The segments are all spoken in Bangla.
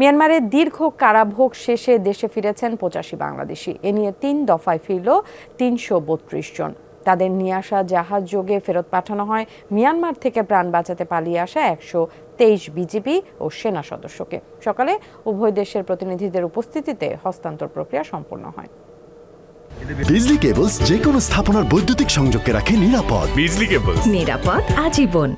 মিয়ানমারের দীর্ঘ কারাভোগ শেষে দেশে ফিরেছেন পঁচাশি বাংলাদেশি। এ নিয়ে তিন দফায় ফিরল তিনশো বত্রিশ জন। তাদের নিয়ে আসা জাহাজ যোগে ফেরত পাঠানো হয় মিয়ানমার থেকে প্রাণ বাঁচাতে পালিয়ে আসা একশো তেইশ বিজিবি ও সেনা সদস্যকে। সকালে উভয় দেশের প্রতিনিধিদের উপস্থিতিতে হস্তান্তর প্রক্রিয়া সম্পন্ন হয়। বিজলি কেবলস যে কোনো স্থাপনার বৈদ্যুতিক সংযোগকে রাখে নিরাপদ। বিজলি কেবল নিরাপদ আজীবন।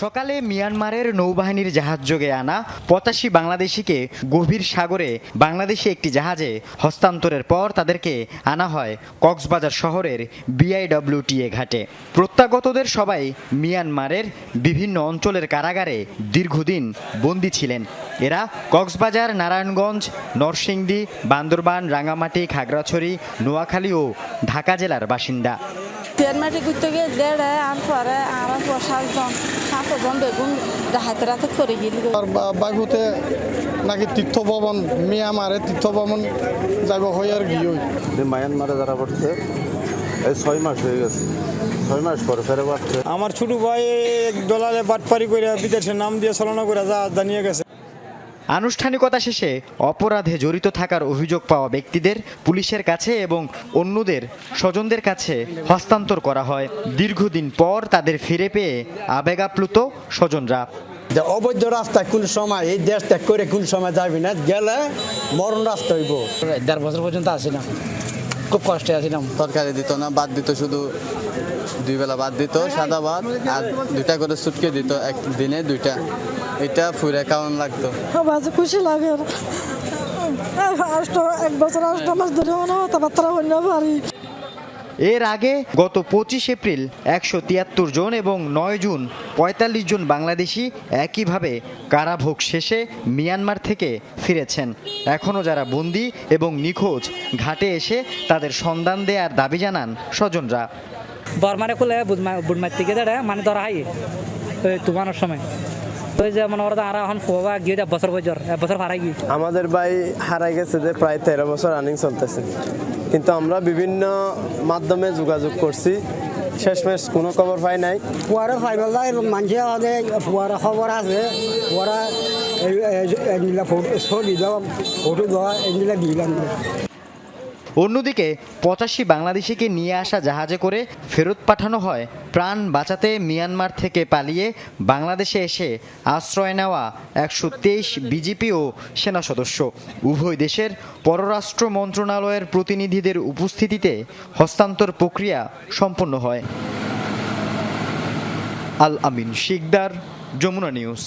সকালে মিয়ানমারের নৌবাহিনীর জাহাজ যোগে আনা পঁচাশি বাংলাদেশিকে গভীর সাগরে বাংলাদেশি একটি জাহাজে হস্তান্তরের পর তাদেরকে আনা হয় কক্সবাজার শহরের বিআইডব্লিউটিএ ঘাটে। প্রত্যাগতদের সবাই মিয়ানমারের বিভিন্ন অঞ্চলের কারাগারে দীর্ঘদিন বন্দী ছিলেন। এরা কক্সবাজার, নারায়ণগঞ্জ, নরসিংদী, বান্দরবান রাঙামাটি খাগড়াছড়ি, নোয়াখালী ও ঢাকা জেলার বাসিন্দা। সাতজন সাতজন বেগুন হাতে রাতে করে গেলি আর বা- বাইকুতে নাকি তীর্থ ভবন মিয়ামারে তীর্থ ভবন যাব হই আর গিয়ে যে মায়ানমারে যারা পড়ছে এই ছয় মাস হয়ে গেছে। ছয় মাস পরে ফেরে আমার ছোট ভাই এক দলালে বাটপারি করে বিদেশে নাম দিয়ে চালনা করে যা জানিয়ে গেছে। আনুষ্ঠানিকতা শেষে অপরাধে জড়িত থাকার অভিযোগ পাওয়া ব্যক্তিদের পুলিশের কাছে এবং অন্যদের স্বজনদের কাছে হস্তান্তর করা হয়। দীর্ঘদিন পর তাদের ফিরে পেয়ে আবেগাপ্লুত স্বজনরা। যে অবৈধ রাস্তায় কোন সময় এই দেশ ত্যাগ করে কোন সময় যাবি না গেলে মরণ রাস্তা হইব। দেড় বছর পর্যন্ত আসিলাম খুব কষ্টে আসিলাম তরকারি দিত না বাদ দিত শুধু দুই বেলা ভাত দিত সাদা ভাত আর দুইটা করে সুটকে দিত এক দিনে দুইটা। এটা ফুরে খাওয়ান লাগতো। আমার যে খুশি লাগে। আষ্ট এক বছর আষ্ট মাস ধরে মনে কথাবার্তা হইল পারি এর আগে গত পঁচিশ এপ্রিল একশো তিয়াত্তর জন এবং নয় জুন পঁয়তাল্লিশ জন বাংলাদেশি একইভাবে কারাভোগ শেষে মিয়ানমার থেকে ফিরেছেন। এখনও যারা বন্দি এবং নিখোঁজ ঘাটে এসে তাদের সন্ধান দেওয়ার দাবি জানান স্বজনরা। বরমারে খুলে বুটমার থেকে দেড়ে মানে ধরা হয় ওই তুমানোর সময় ওই যে মনে করো আর এখন ফোবা গিয়ে এক বছর বছর এক বছর গিয়ে আমাদের ভাই হারাই গেছে যে প্রায় তেরো বছর রানিং চলতেছে কিন্তু আমরা বিভিন্ন মাধ্যমে যোগাযোগ করছি শেষমেশ কোনো খবর পাই নাই পুয়ারে ফাইবাল মানুষে আছে পুয়ারে খবর আছে পুয়ারা এগুলা ফটো ছবি দেওয়া ফটো দেওয়া এগুলা দিলাম অন্যদিকে পঁচাশি বাংলাদেশিকে নিয়ে আসা জাহাজে করে ফেরত পাঠানো হয় প্রাণ বাঁচাতে মিয়ানমার থেকে পালিয়ে বাংলাদেশে এসে আশ্রয় নেওয়া একশো তেইশ বিজেপি ও সেনা সদস্য। উভয় দেশের পররাষ্ট্র মন্ত্রণালয়ের প্রতিনিধিদের উপস্থিতিতে হস্তান্তর প্রক্রিয়া সম্পন্ন হয়। আল আমিন শিকদার, যমুনা নিউজ।